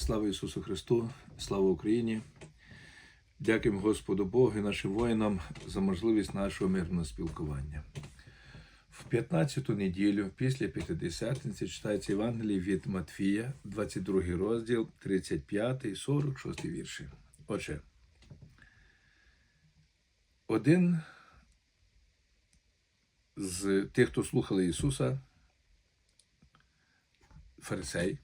Слава Ісусу Христу, слава Україні. Дякуємо Господу Богу і нашим воїнам за можливість нашого мирного спілкування. В 15-ту неділю після П'ятидесятниці читається Євангеліє від Матфія, 22 розділ, 35, 46 вірші. Отже, один з тих, хто слухали Ісуса, фарисей,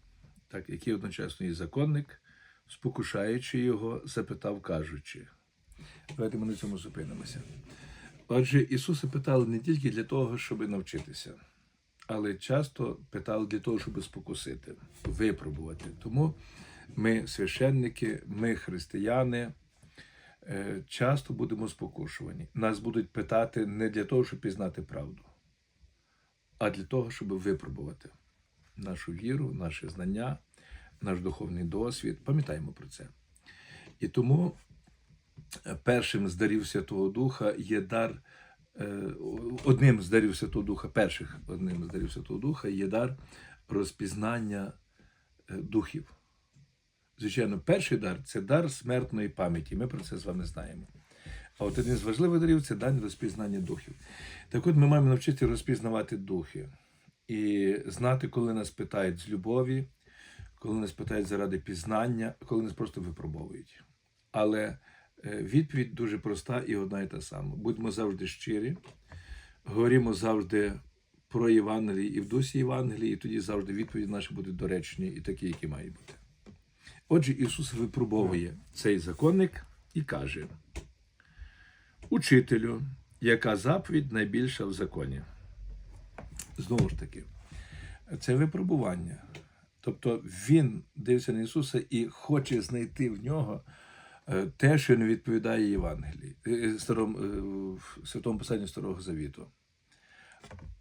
так, який одночасно і законник, спокушаючи його, запитав, кажучи. Давайте ми на цьому зупинимося. Отже, Ісуса питали не тільки для того, щоб навчитися, але часто питали для того, щоб спокусити, випробувати. Тому ми, священники, ми, християни, е, часто будемо спокушувані. Нас будуть питати не для того, щоб пізнати правду, а для того, щоб випробувати нашу віру, наші знання, наш духовний досвід. Пам'ятаємо про це. І тому першим з дарів Святого Духа є дар, е, одним з дарів Святого Духа, перших одним з дарів Святого Духа є дар розпізнання е, духів. Звичайно, перший дар це дар смертної пам'яті. Ми про це з вами знаємо. А от один з важливих дарів це дар розпізнання духів. Так от ми маємо навчитися розпізнавати духи і знати, коли нас питають з любові, коли нас питають заради пізнання, коли нас просто випробовують. Але е, відповідь дуже проста і одна і та сама. Будьмо завжди щирі, говоримо завжди про Євангелії і в дусі Євангелії, і тоді завжди відповіді наші будуть доречні і такі, які мають бути. Отже, Ісус випробовує цей законник і каже: Учителю, яка заповідь найбільша в законі? Знову ж таки, це випробування. Тобто він дивиться на Ісуса і хоче знайти в нього е, те, що не відповідає Євангелії, е, старому, е, в Святому Писанні Старого Завіту.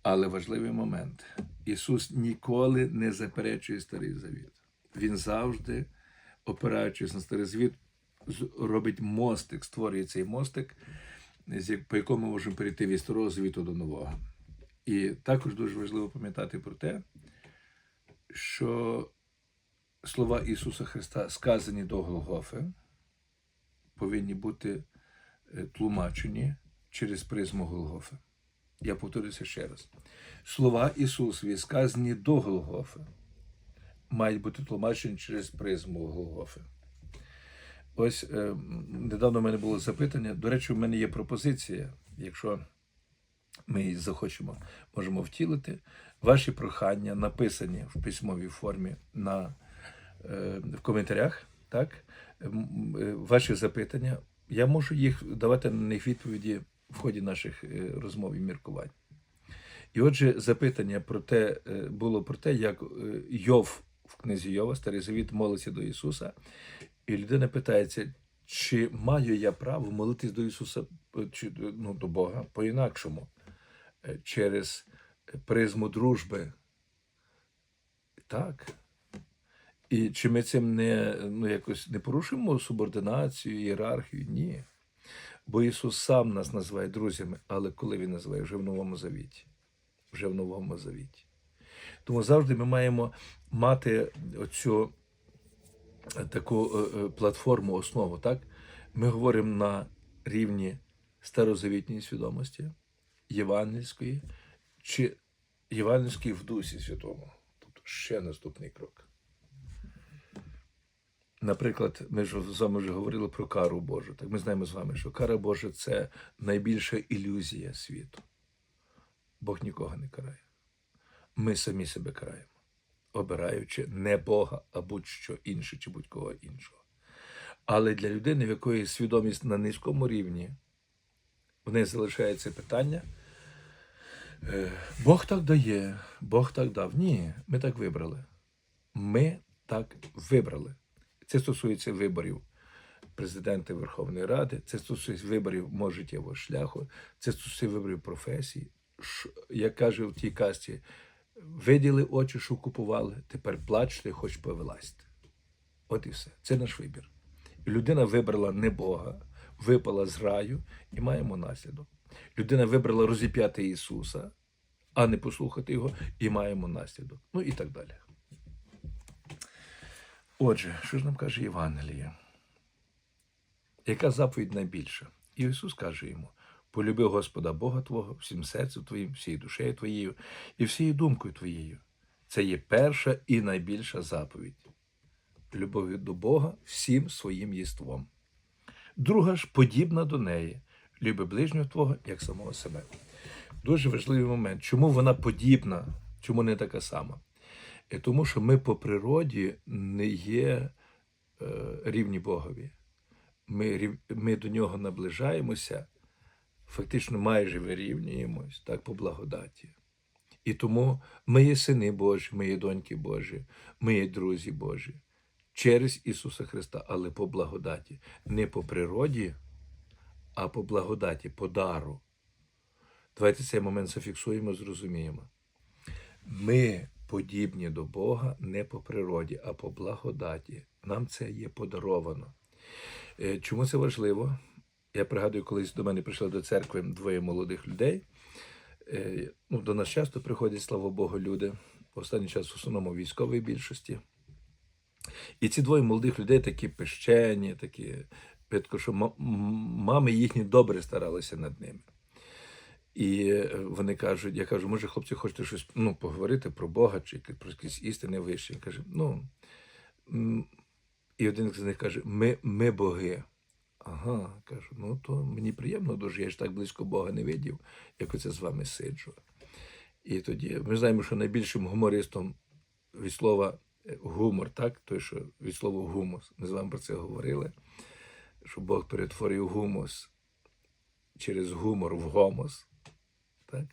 Але важливий момент: Ісус ніколи не заперечує Старий Завіт. Він завжди, опираючись на Старий Завіт, робить мостик, створює цей мостик, по якому ми можемо перейти від Старого Завіту до Нового. І також дуже важливо пам'ятати про те, що слова Ісуса Христа, сказані до Голгофи, повинні бути е, тлумачені через призму Голгофи. Я повторюся ще раз. Слова Ісусові, сказані до Голгофи, мають бути тлумачені через призму Голгофи. Ось е, недавно в мене було запитання. До речі, в мене є пропозиція, якщо ми її захочемо, можемо втілити. Ваші прохання написані в письмовій формі на, е, в коментарях. Так? Е, Ваші запитання. Я можу їх давати на них відповіді в ході наших е, розмов і міркувань. І отже, запитання про те е, було про те, як Йов в книзі Йова, Старий Завіт, молиться до Ісуса, і людина питається, чи маю я право молитись до Ісуса чи ну, до Бога по-інакшому, через призму дружби? Так. І чи ми цим не, ну, якось не порушимо субординацію, ієрархію? Ні. Бо Ісус сам нас називає друзями, але коли Він називає вже в Новому Завіті. Вже в Новому Завіті. Тому завжди ми маємо мати оцю е, таку е, е, платформу, основу. Так? Ми говоримо на рівні старозавітньої свідомості, євангельської, чи євангельської в Дусі Святому. Тобто ще наступний крок. Наприклад, ми ж з вами вже говорили про кару Божу. Так ми знаємо з вами, що кара Божа це найбільша ілюзія світу. Бог нікого не карає. Ми самі себе караємо, обираючи не Бога, а будь-що інше чи будь-кого іншого. Але для людини, в якої свідомість на низькому рівні, в неї залишається питання. е, Бог так дає, Бог так дав. Ні, ми так вибрали. Ми так вибрали. Це стосується виборів президента Верховної Ради, це стосується виборів мого життєвого шляху, це стосується виборів професії. Як каже в тій касті, виділи очі, що купували, тепер плачте, хоч повилазьте. От і все. Це наш вибір. Людина вибрала не Бога, випала з раю і маємо наслідок. Людина вибрала розіп'яти Ісуса, а не послухати Його, і маємо наслідок. Ну і так далі. Отже, що ж нам каже Євангеліє? Яка заповідь найбільша? І Ісус каже йому: полюби Господа Бога Твого всім серцем Твоїм, всією душею Твоєю і всією думкою Твоєю. Це є перша і найбільша заповідь. Любові до Бога всім своїм єством. Друга ж подібна до неї. Люби ближнього Твого як самого себе. Дуже важливий момент. Чому вона подібна? Чому не така сама? І тому що ми по природі не є е, рівні Богові. Ми, ми до нього наближаємося, фактично майже вирівнюємось так, по благодаті. І тому ми є сини Божі, ми є доньки Божі, ми є друзі Божі через Ісуса Христа, але по благодаті. Не по природі, а по благодаті, по дару. Давайте цей момент зафіксуємо, зрозуміємо. Ми подібні до Бога не по природі, а по благодаті. Нам це є подаровано. Е, Чому це важливо? Я пригадую, колись до мене прийшли до церкви двоє молодих людей. Е, Ну, до нас часто приходять, слава Богу, люди. В останній час в основному військової більшості. І ці двоє молодих людей такі пещені, такі, видко, що мами їхні добре старалися над ними. І е, вони кажуть, я кажу, може, хлопці, хочете щось ну, поговорити про Бога чи про якісь істини вищі. Він каже, ну. І один з них каже: ми, ми боги. Ага, кажу, ну то мені приємно дуже, я ж так близько Бога не видів, як оце з вами сиджу. І тоді ми знаємо, що найбільшим гумористом від слова гумор, так? Той, що від слова гумус. Ми з вами про це говорили, що Бог перетворив гумус через гумор в гомос. Так?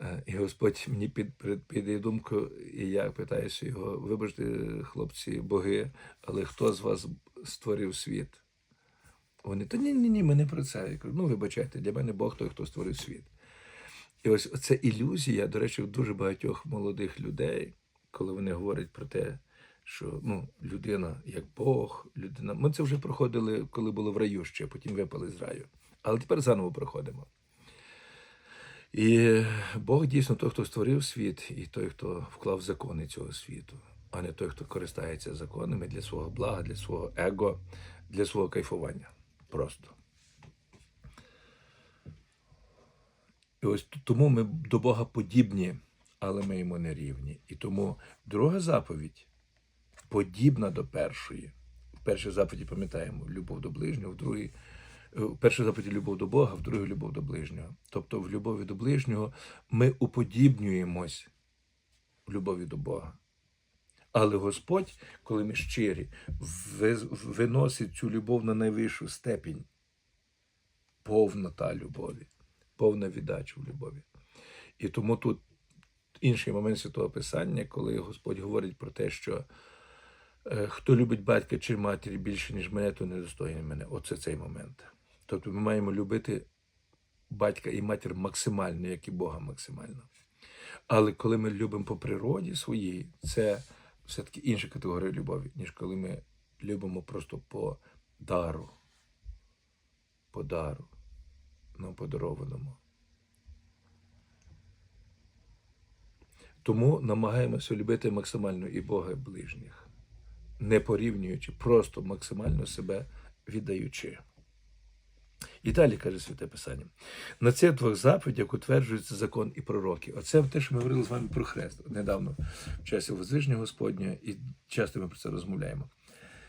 Е, І Господь мені під, під, піде думку, і я питаюся його: вибачте, хлопці, боги, але хто з вас створив світ? Вони, та ні, ні, ні, ми не про це. Я кажу, ну вибачайте, для мене Бог той, хто створив світ. І ось ця ілюзія, до речі, у дуже багатьох молодих людей, коли вони говорять про те, що ну, людина як Бог, людина. Ми це вже проходили, коли було в раю ще, потім випали з раю. Але тепер заново проходимо. І Бог дійсно той, хто створив світ, і той, хто вклав закони цього світу, а не той, хто користається законами для свого блага, для свого его, для свого кайфування. Просто. І ось тому ми до Бога подібні, але ми йому не рівні. І тому друга заповідь подібна до першої. В першій заповіді пам'ятаємо любов до ближнього, в другій е, в першій заповіді любов до Бога, в другій любов до ближнього. Тобто в любові до ближнього ми уподібнюємось в любові до Бога. Але Господь, коли ми щирі, виносить цю любов на найвищу степінь. Повнота любові, повна віддача в любові. І тому тут інший момент святого Писання, коли Господь говорить про те, що е, хто любить батька чи матері більше, ніж мене, то недостойний мене. Оце цей момент. Тобто ми маємо любити батька і матір максимально, як і Бога максимально. Але коли ми любимо по природі своїй, це все-таки інша категорія любові, ніж коли ми любимо просто по дару. По дару, нам подарованому. Тому намагаємося любити максимально і Бога, і ближніх, не порівнюючи, просто максимально себе віддаючи. І далі каже Святе Писання: на цих двох заповідях утверджується закон і пророки. Оце те, що ми говорили з вами про хрест недавно в часі Возвиження Господня, і часто ми про це розмовляємо.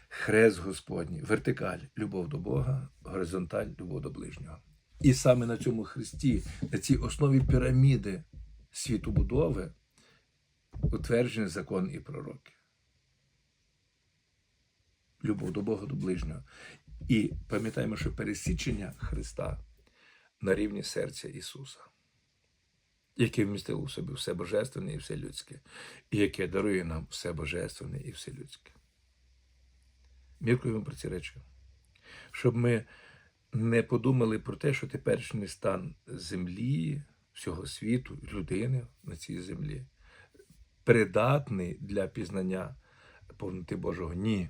Хрест Господній, вертикаль, любов до Бога, горизонталь, любов до ближнього. І саме на цьому хресті, на цій основі піраміди світобудови, утверджений закон і пророки. Любов до Бога, до ближнього. І пам'ятаємо, що пересічення Христа на рівні серця Ісуса, яке вмістило в собі все божественне і все людське, і яке дарує нам все божественне і все людське. Міркуємо про ці речі, щоб ми не подумали про те, що теперішній стан землі, всього світу, людини на цій землі придатний для пізнання повноти Божого. Ні.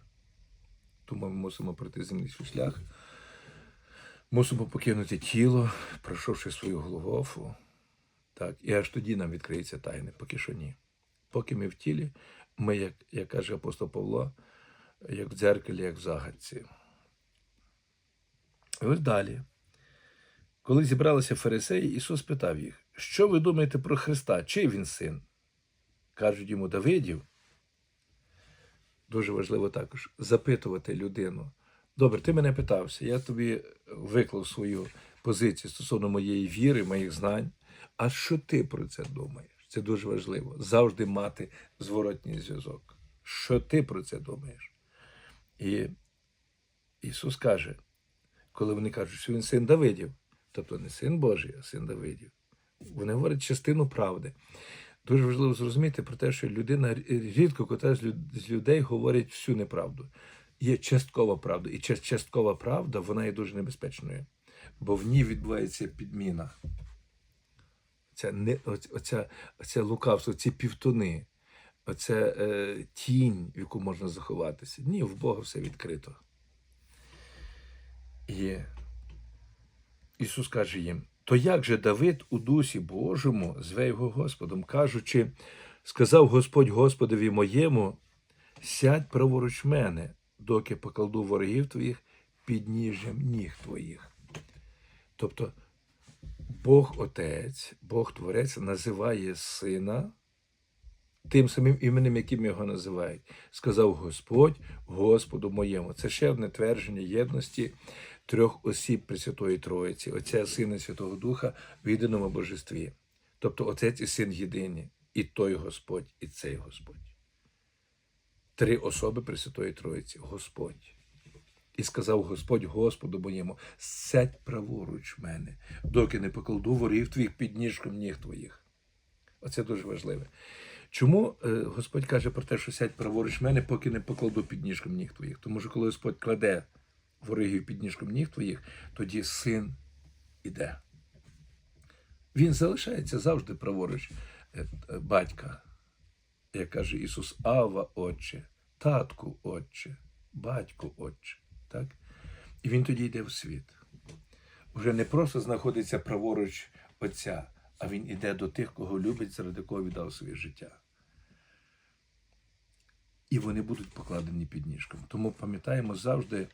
Тому ми мусимо пройти свій шлях, мусимо покинути тіло, пройшовши свою Голгофу. Так, і аж тоді нам відкриється тайне, поки що ні. Поки ми в тілі, Ми, як, як каже апостол Павло, як в дзеркалі, як в загадці. І ось далі. Коли зібралися фарисеї, Ісус питав їх, що ви думаєте про Христа? Чий він син? Кажуть йому Давидів. Дуже важливо також запитувати людину. Добре, ти мене питався, я тобі виклав свою позицію стосовно моєї віри, моїх знань. А що ти про це думаєш? Це дуже важливо. Завжди мати зворотній зв'язок. Що ти про це думаєш? І Ісус каже, коли вони кажуть, що він син Давидів, тобто не син Божий, а син Давидів, вони говорять частину правди. Дуже важливо зрозуміти про те, що людина рідко кота з людей говорить всю неправду. Є часткова правда. І часткова правда вона є дуже небезпечною, бо в ній відбувається підміна. Ця, не, оця, оця лукавство, ці півтони, оця е, тінь, в яку можна заховатися. Ні, в Бога все відкрито. І Ісус каже їм: то як же Давид у дусі Божому зве його Господом, кажучи, сказав Господь Господові моєму, сядь праворуч мене, доки покладу ворогів твоїх під ніжжям ніг твоїх. Тобто Бог Отець, Бог Творець називає сина тим самим іменем, яким його називають. Сказав Господь Господу моєму. Це ще одне твердження єдності трьох осіб Пресвятої Троїці, Отця, Сина Святого Духа в єдиному божестві. Тобто Отець і Син єдині, і той Господь, і цей Господь. Три особи Пресвятої Троїці Господь. І сказав Господь Господу моєму, сядь праворуч мене, доки не покладу ворів твоїх під ніжком ніг твоїх. Оце дуже важливе. Чому е, Господь каже про те, що сядь праворуч мене, поки не покладу під ніжком ніг твоїх? Тому що коли Господь кладе ворогів під ніжком ніг твоїх, тоді син іде. Він залишається завжди праворуч е, батька, як каже Ісус, Ава, Отче, татку, Отче, батьку, Отче. Так? І він тоді йде в світ. Вже не просто знаходиться праворуч Отця, а він іде до тих, кого любить, заради кого віддав своє життя. І вони будуть покладені під ніжком. Тому пам'ятаємо завжди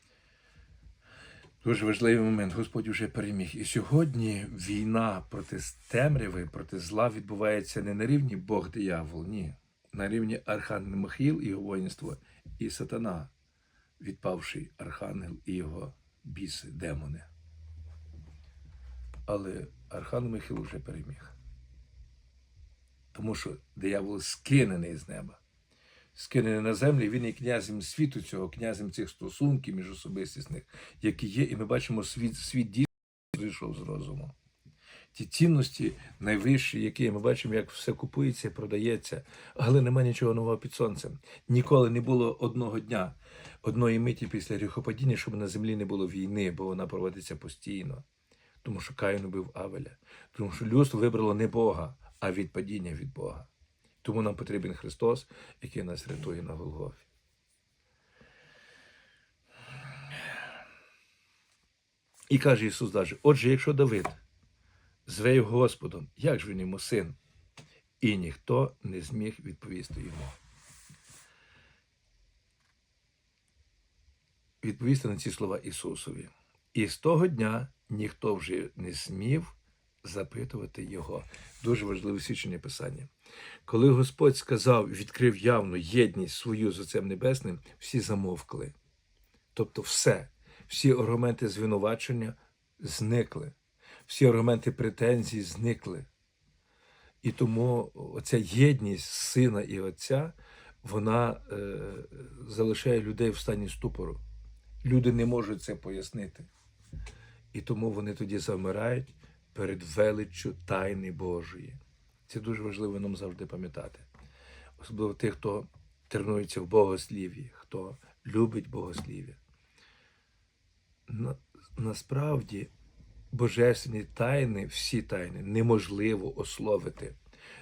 дуже важливий момент. Господь вже переміг. І сьогодні війна проти темряви, проти зла відбувається не на рівні Бог диявол, ні. На рівні Архангел Михаїл і його воїнство, і сатана, відпавший архангел і його біси, демони. Але Архангел Михаїл вже переміг. Тому що диявол скинений з неба. Скинений на землю, він є князем світу цього, князем цих стосунків міжособистісних, які є, і ми бачимо, світ, світ дійсно зійшов з розуму. Ті цінності найвищі, які ми бачимо, як все купується, продається, але нема нічого нового під сонцем. Ніколи не було одного дня, одної миті після гріхопадіння, щоб на землі не було війни, бо вона проводиться постійно. Тому що Каїн убив Авеля. Тому що людство вибрало не Бога, а відпадіння від Бога. Тому нам потрібен Христос, який нас рятує на Голгофі. І каже Ісус даже, отже, якщо Давид зве його Господом, як ж він йому син? І ніхто не зміг відповісти йому. Відповісти на ці слова Ісусові. І з того дня ніхто вже не смів запитувати його. Дуже важливе свідчення Писання. Коли Господь сказав, відкрив явну єдність свою з Отцем Небесним, всі замовкли. Тобто, все, всі аргументи звинувачення зникли, всі аргументи претензій зникли. І тому оця єдність сина і отця, вона е, залишає людей в стані ступору. Люди не можуть це пояснити. І тому вони тоді замирають перед величчю тайни Божої. Це дуже важливо нам завжди пам'ятати. Особливо тих, хто тренується в богослів'ї, хто любить богослів'я. На, насправді божественні тайни, всі тайни неможливо ословити,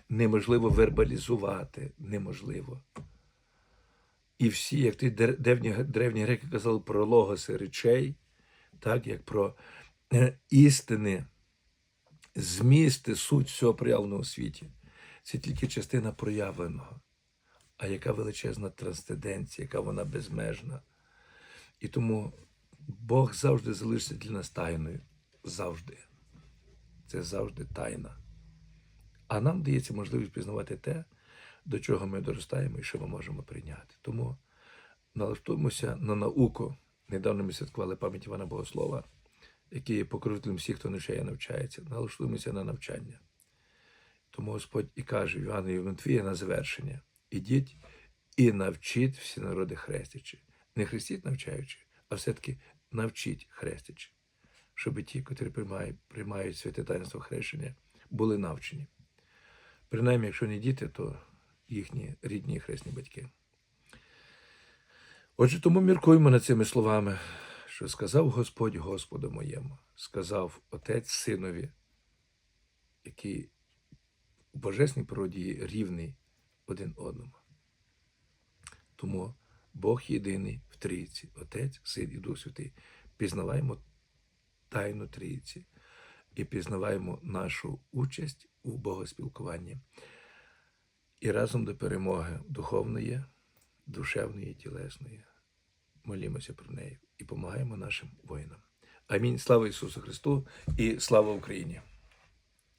неможливо вербалізувати, неможливо. І всі, як ті древні, древні греки казали про логоси речей, так як про е, істини, змісти, суть всього проявленого у світі. Це тільки частина проявленого. а яка величезна трансценденція, яка вона безмежна. І тому Бог завжди залишиться для нас тайною. Завжди. Це завжди тайна. А нам дається можливість пізнавати те, до чого ми доростаємо і що ми можемо прийняти. Тому налаштуємося на науку. Недавно ми святкували пам'ять Івана Богослова, який є покровителем всіх, хто навчає навчається. Налаштуємося на навчання. Тому Господь і каже в Іванові Матвія на завершення: ідіть і навчіть всі народи хрестячи. Не хрестіть навчаючи, а все-таки навчіть хрестячи, щоб ті, котрі приймають, приймають святе таїнство хрещення, були навчені. Принаймні, якщо не діти, то їхні рідні хресні батьки. Отже, тому міркуємо над цими словами, що сказав Господь Господу моєму, сказав Отець Синові, який у божественній природі рівний один одному. Тому Бог єдиний в трійці, Отець, Син і Дух Святий. Пізнаваємо тайну трійці і пізнаваємо нашу участь у богоспілкуванні. І разом до перемоги духовної, душевної тілесної. Молімося про неї і допомагаємо нашим воїнам. Амінь. Слава Ісусу Христу і слава Україні!